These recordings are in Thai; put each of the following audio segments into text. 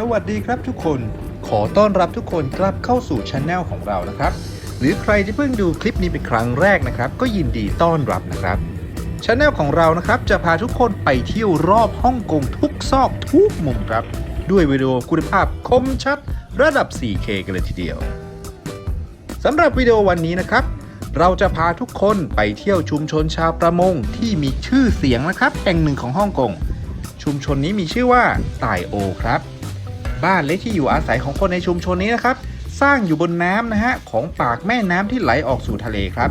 สวัสดีครับทุกคน ขอต้อนรับทุกคนกลับเข้าสู่ช anel ของเรานะครับ หรือใครที่เพิ่งดูคลิปนี้เป็นครั้งแรกนะครับ ก็ยินดีต้อนรับนะครับช anel ของเรานะครับจะพาทุกคนไปเที่ยวรอบฮ่องกงทุกซอกทุกมุมครับ ด้วยวิดีโอคุณภาพคมชัดระดับ 4K กันเลยทีเดียวสำหรับวิดีโอวันนี้นะครับ เราจะพาทุกคนไปเที่ยวชุมชนชาวประมงที่มีชื่อเสียงนะครับ แห่งหนึ่งของฮ่องกงชุมชนนี้มีชื่อว่าต่ายโอครับ บ้านและที่อยู่อาศัยของคนในชุมชนนี้นะครับ สร้างอยู่บนน้ำนะฮะของปากแม่น้ำที่ไหลออกสู่ทะเลครับ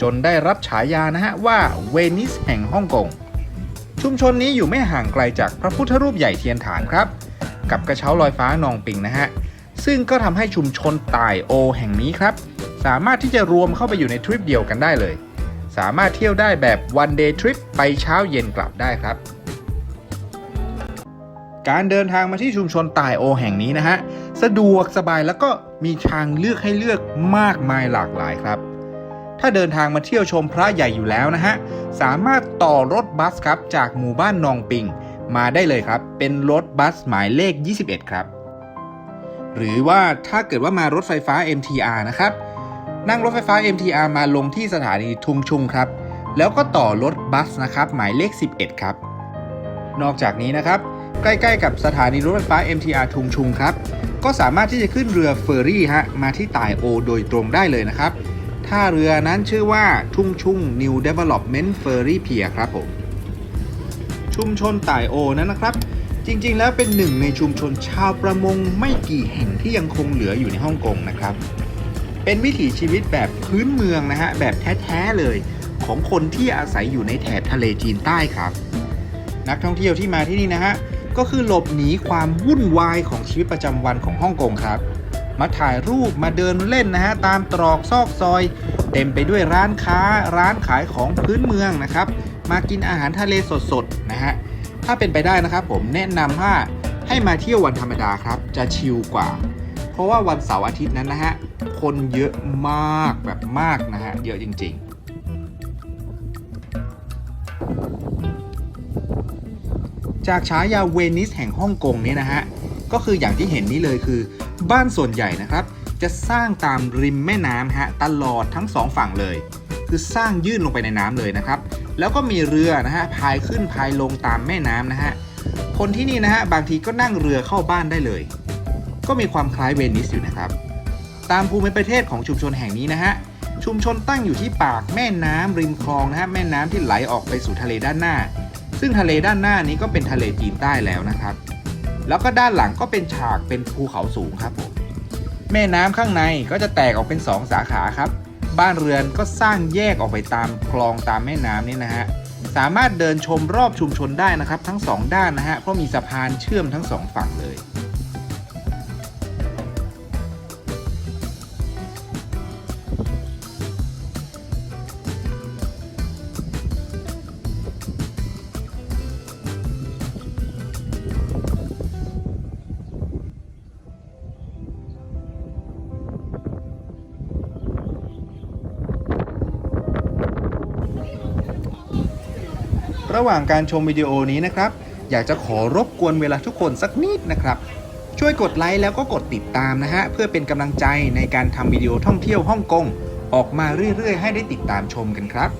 จนได้รับฉายานะฮะว่าเวนิสแห่งฮ่องกงชุมชนนี้อยู่ไม่ห่างไกลจากพระพุทธรูปใหญ่เทียนฐานครับ กับกระเช้าลอยฟ้านองปิงนะฮะซึ่งก็ทำให้ชุมชนต่ายโอแห่งนี้ครับ สามารถที่จะรวมเข้าไปอยู่ในทริปเดียวกันได้เลย สามารถเที่ยวได้แบบ one day trip ไปเช้าเย็นกลับได้ครับ การเดินทางมาที่ชุมชนต่ายโอแห่งนี้นะฮะ สะดวกสบายแล้วก็มีทางเลือกให้เลือกมากมายหลากหลายครับ ถ้าเดินทางมาเที่ยวชมพระใหญ่อยู่แล้วนะฮะ สามารถต่อรถบัสครับจากหมู่บ้านนองปิง มาได้เลยครับ เป็นรถบัสหมายเลข 21 ครับ หรือว่าถ้าเกิดว่ามารถไฟฟ้า MTR นะครับ นั่งรถไฟฟ้า MTR มาลงที่สถานีทุงชุงครับ แล้วก็ต่อรถบัสนะครับหมายเลข 11 ครับ นอกจากนี้นะครับ ใกล้ๆกับสถานีรถไฟฟ้า MTR ทุงชุงครับ ก็สามารถที่จะขึ้นเรือเฟอร์รี่ฮะมาที่ต่ายโอโดยตรงได้เลยนะครับท่าเรือนั้นชื่อว่าทุ่งชุ่ง New Development Ferry Pier ครับผม ชุมชนต่ายโอนั้นนะครับ จริงๆ แล้วเป็นหนึ่งในชุมชนชาวประมงไม่กี่แห่งที่ยังคงเหลืออยู่ในฮ่องกงนะครับ เป็นวิถีชีวิตแบบพื้นเมืองนะฮะ แบบแท้ๆเลยของคนที่อาศัยอยู่ในแถบทะเลจีนใต้ครับ นักท่องเที่ยวที่มาที่นี่นะฮะ ก็คือหลบหนีความวุ่นวายของชีวิตประจำวันของฮ่องกงครับ มาถ่ายรูปมาเดินเล่นนะฮะตามตรอกซอกซอย เต็มไปด้วยร้านค้าร้านขายของพื้นเมืองนะครับ มากินอาหารทะเลสดๆนะฮะถ้าเป็นไปได้นะครับ ผมแนะนำว่าให้มาเที่ยววันธรรมดาครับ จะชิลกว่า เพราะว่าวันเสาร์อาทิตย์นั้นนะฮะคนเยอะมากแบบมากนะฮะเยอะจริง ๆ จากฉายาเวนิสแห่งฮ่องกงนี้นะฮะ ก็คืออย่างที่เห็นนี้เลยคือ บ้านส่วนใหญ่นะครับ จะสร้างตามริมแม่น้ำฮะตลอดทั้งสองฝั่งเลย คือสร้างยื่นลงไปในน้ำเลยนะครับ แล้วก็มีเรือนะฮะพายขึ้นพายลงตามแม่น้ำนะฮะ คนที่นี่นะฮะบางทีก็นั่งเรือเข้าบ้านได้เลย ก็มีความคล้ายเวนิสอยู่นะครับ ตามภูมิประเทศของชุมชนแห่งนี้นะฮะชุมชนตั้งอยู่ที่ปากแม่น้ำริมคลองนะฮะแม่น้ำที่ไหลออกไปสู่ทะเลด้านหน้า ซึ่งทะเลด้านหน้านี้ก็เป็นทะเลจีนใต้แล้วนะครับ แล้วก็ด้านหลังก็เป็นฉากเป็นภูเขาสูงครับผมแม่น้ำข้างในก็จะแตกออกเป็น 2 สาขาครับ บ้านเรือนก็สร้างแยกออกไปตามคลองตามแม่น้ำนี่นะฮะ สามารถเดินชมรอบชุมชนได้นะครับ ทั้ง 2 ด้านนะฮะ เพราะมีสะพานเชื่อมทั้ง 2 ฝั่งเลย ระหว่างการชมวิดีโอนี้นะครับ อยากจะขอรบกวนเวลาทุกคนสักนิดนะครับ ช่วยกดไลค์แล้วก็กดติดตามนะฮะ เพื่อเป็นกำลังใจในการทำวิดีโอท่องเที่ยวฮ่องกงออกมาเรื่อยๆ ให้ได้ติดตามชมกันครับ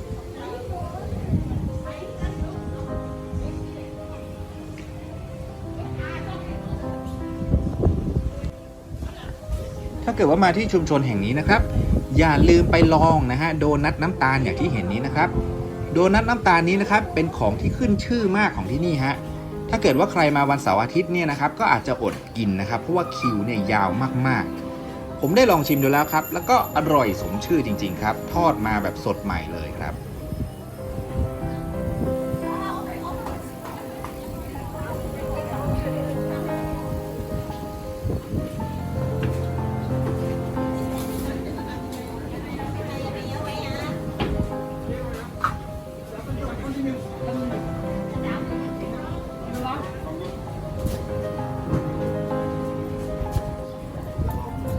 ถ้าเกิดว่ามาที่ชุมชนแห่งนี้นะครับ อย่าลืมไปลองนะฮะโดนัทน้ำตาลอย่างที่เห็นนี้นะครับ โดนัทน้ำตาลนี้นะครับเป็นของที่ขึ้นชื่อมากของที่นี่ฮะถ้าเกิดว่าใครมาวันเสาร์อาทิตย์เนี่ยนะครับก็อาจจะอดกินนะครับ เพราะว่าคิวเนี่ยยาวมากๆ ผมได้ลองชิมดูแล้วครับ แล้วก็อร่อยสมชื่อจริง ๆ ครับ ทอดมาแบบสดใหม่เลยครับ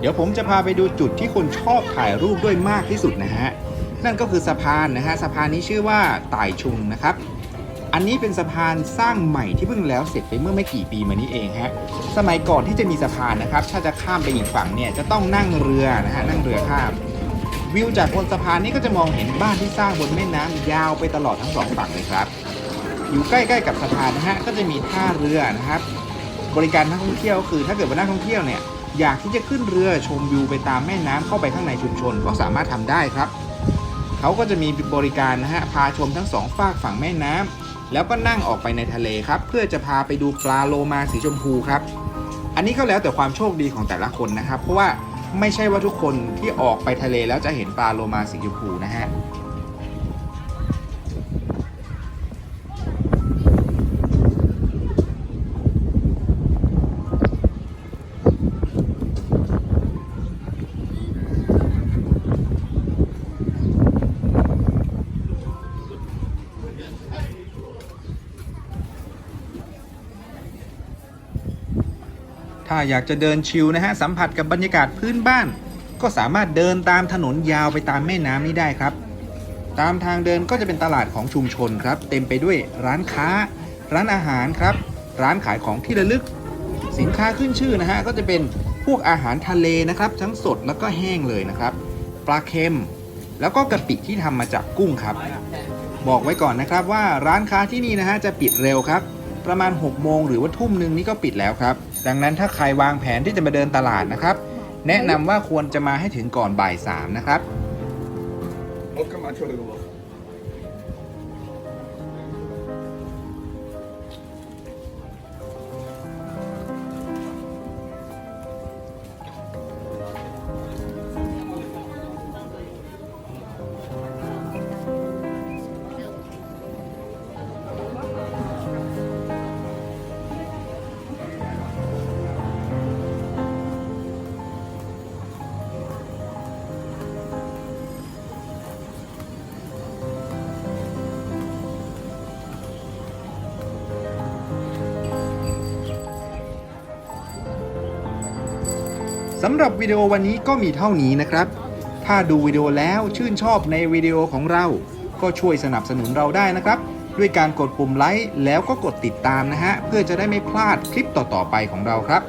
เดี๋ยวผมจะพาไปดูจุดที่คนชอบถ่ายรูปด้วยมากที่สุดนะฮะ นั่นก็คือสะพานนะฮะ สะพานนี้ชื่อว่าต่ายชุงนะครับ อันนี้เป็นสะพานสร้างใหม่ที่เพิ่งแล้วเสร็จไปเมื่อไม่กี่ปีมานี้เองฮะ สมัยก่อนที่จะมีสะพานนะครับ ถ้าจะข้ามไปอีกฝั่งเนี่ยจะต้องนั่งเรือนะฮะ นั่งเรือข้าม วิวจากบนสะพานนี้ก็จะมองเห็นบ้านที่สร้างบนแม่น้ำยาวไปตลอดทั้งสองฝั่งเลยครับ อยู่ใกล้ๆกับสะพานนะฮะ ก็จะมีท่าเรือนะครับ บริการนักท่องเที่ยวคือ ถ้าเกิดว่านักท่องเที่ยวเนี่ย อยากที่จะขึ้นเรือชมวิวไปตามแม่น้ำเข้าไปข้างในชุมชนก็สามารถทำได้ครับ เขาก็จะมีบริการนะฮะพาชมทั้งสองฝากฝั่งแม่น้ำแล้วก็นั่งออกไปในทะเลครับ เพื่อจะพาไปดูปลาโลมาสีชมพูครับ อันนี้ก็แล้วแต่ความโชคดีของแต่ละคนนะครับ เพราะว่าไม่ใช่ว่าทุกคนที่ออกไปทะเลแล้วจะเห็นปลาโลมาสีชมพูนะฮะ อยากจะเดินชิลนะฮะสัมผัสกับบรรยากาศพื้นบ้าน ก็สามารถเดินตามถนนยาวไปตามแม่น้ำนี้ได้ครับ ตามทางเดินก็จะเป็นตลาดของชุมชนครับ เต็มไปด้วยร้านค้า ร้านอาหารครับ ร้านขายของที่ระลึก สินค้าขึ้นชื่อนะฮะก็จะเป็นพวกอาหารทะเลนะครับ ทั้งสดแล้วก็แห้งเลยนะครับปลาเค็ม แล้วก็กะปิที่ทำมาจากกุ้งครับ บอกไว้ก่อนนะครับว่าร้านค้าที่นี่นะฮะจะปิดเร็วครับ ประมาณ 6 โมงหรือว่าทุ่มหนึ่งนี่ก็ปิดแล้วครับ ดังนั้นถ้าใครวางแผนที่จะมาเดินตลาดนะครับ แนะนำว่าควรจะมาให้ถึงก่อนบ่าย3นะครับ Åker man kör det då? สำหรับวิดีโอวันนี้ก็มีเท่านี้นะครับ ถ้าดูวิดีโอแล้วชื่นชอบในวิดีโอของเรา ก็ช่วยสนับสนุนเราได้นะครับ ด้วยการกดปุ่มไลค์แล้วก็กดติดตามนะฮะ เพื่อจะได้ไม่พลาดคลิปต่อๆไปของเราครับ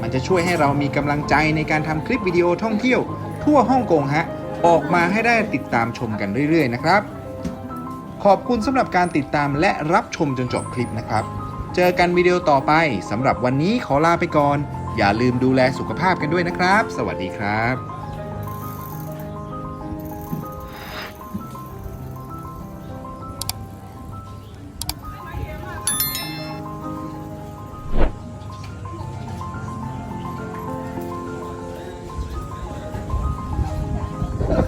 มันจะช่วยให้เรามีกำลังใจในการทำคลิปวิดีโอท่องเที่ยว ทั่วฮ่องกงฮะ ออกมาให้ได้ติดตามชมกันเรื่อยๆนะครับ ขอบคุณสำหรับการติดตามและรับชมจนจบคลิปนะครับ เจอกันวิดีโอต่อไปสำหรับวันนี้ขอลาไปก่อน อย่าลืมดูแลสุขภาพกันด้วยนะครับ สวัสดีครับ